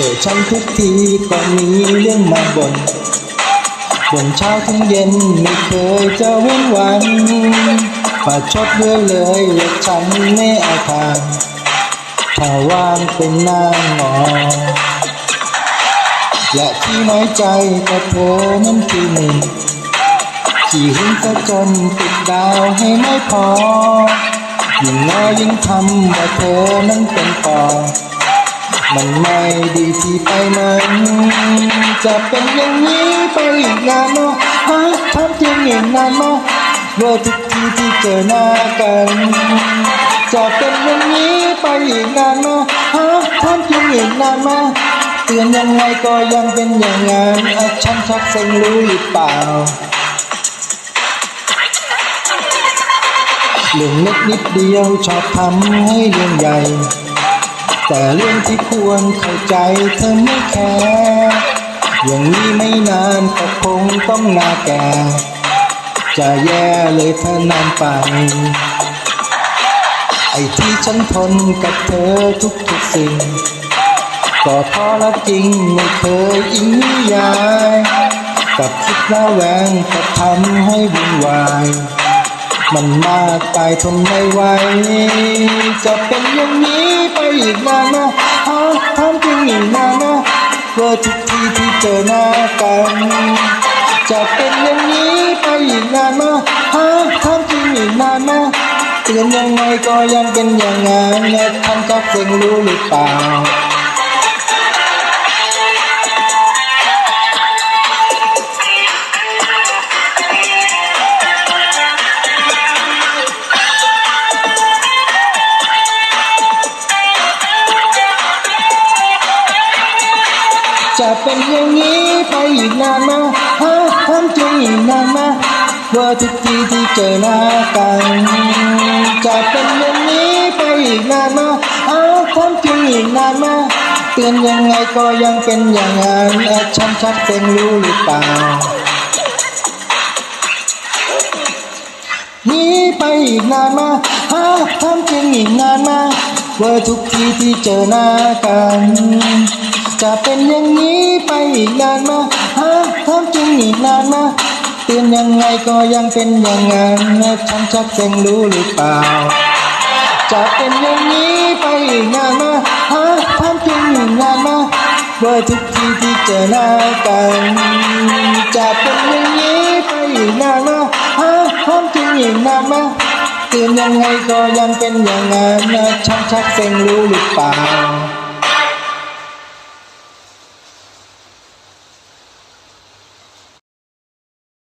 จอฉันทุกทีก็มีเรื่องมาบ่นบ่นเช้าถึงเย็นไม่เคยจะเว้นวันมาชดเรื่อยเลยว่าฉันไม่เอาทางถ้าว่างเป็นนางงอและที่น้อยใจก็เธอนั้นคือหนึ่งที่หึงก็จนติดดาวให้ไม่พอยิ่งน้อยยิ่งทำว่าเธอนั้นเป็นต่อ มันไม่ดีที่ไปมัน จะเป็นอย่างนี้ไปอีกนานเนาะฮะทำจริงอีกนานเนาะว่าทุกทีที่เจอหน้ากัน จะเป็นอย่างนี้ไปอีกนานเนาะฮะทำจริงอีกนานมาเตือนยังไงก็ยังเป็นอย่างนั้นฉันชักเซ็งรู้หรือเปล่าเรื่องเล็กนิดเดียวชอบทำให้เรื่องใหญ่ แต่เรื่องที่ควรเข้าใจเธอไม่แคร์อย่างนี้ไม่นานก็คงต้องลาแก่ จะแย่เลยถ้านานไป ไอ้ที่ฉันทนกับเธอทุกทุกๆสิ่ง ก็เพราะรักจริงไม่เคยอิงนิยาย กับคิดระแวงก็ทำให้วุ่นวาย มันมากไปทนไม่ไหวจะเป็นอย่างนี้ไปอีกนานนะฮะทำจริงอีกนานนะว่าทุกทีที่เจอหน้ากัน จะเป็นอย่างนี้ไปอีกนานนะฮะทำจริงอีกนานนะเตือนยังไงก็ยังเป็นอย่างนั้นและทำกับเสียงรู้หรือเปล่า จะเป็นอย่างนี้ไปอีกนานนะฮะทำจริงอีกนานนะว่าทุกทีที่เจอหน้ากัน จะเป็นอย่างนี้ไปอีกนานนะฮะทำจริงอีกนานนะเตือนยังไงก็ยังเป็นอย่างนั้นอะฉันชักเซ็งรู้หรือเปล่านี้ไปอีกนานมาฮะทำจริงอีกนานมาว่าทุกทีที่เจอหน้ากัน จะเป็นอย่างนี้ไปอีกนานมาฮะทำจริงอีกนานมาเตือนยังไงก็ยังเป็นอย่างนั้นนะฉันชักเซ็งรู้หรือเปล่า จะเป็นอย่างนี้ไปอีกนานมาฮะทำจริงอีกนานมาว่าทุกทีที่เจอหน้ากัน จะเป็นอย่างนี้ไปอีกนานมาฮะทำจริงอีกนานมาเตือนยังไงก็ยังเป็นอย่างนั้นนะฉันชักเซ็งรู้หรือเปล่า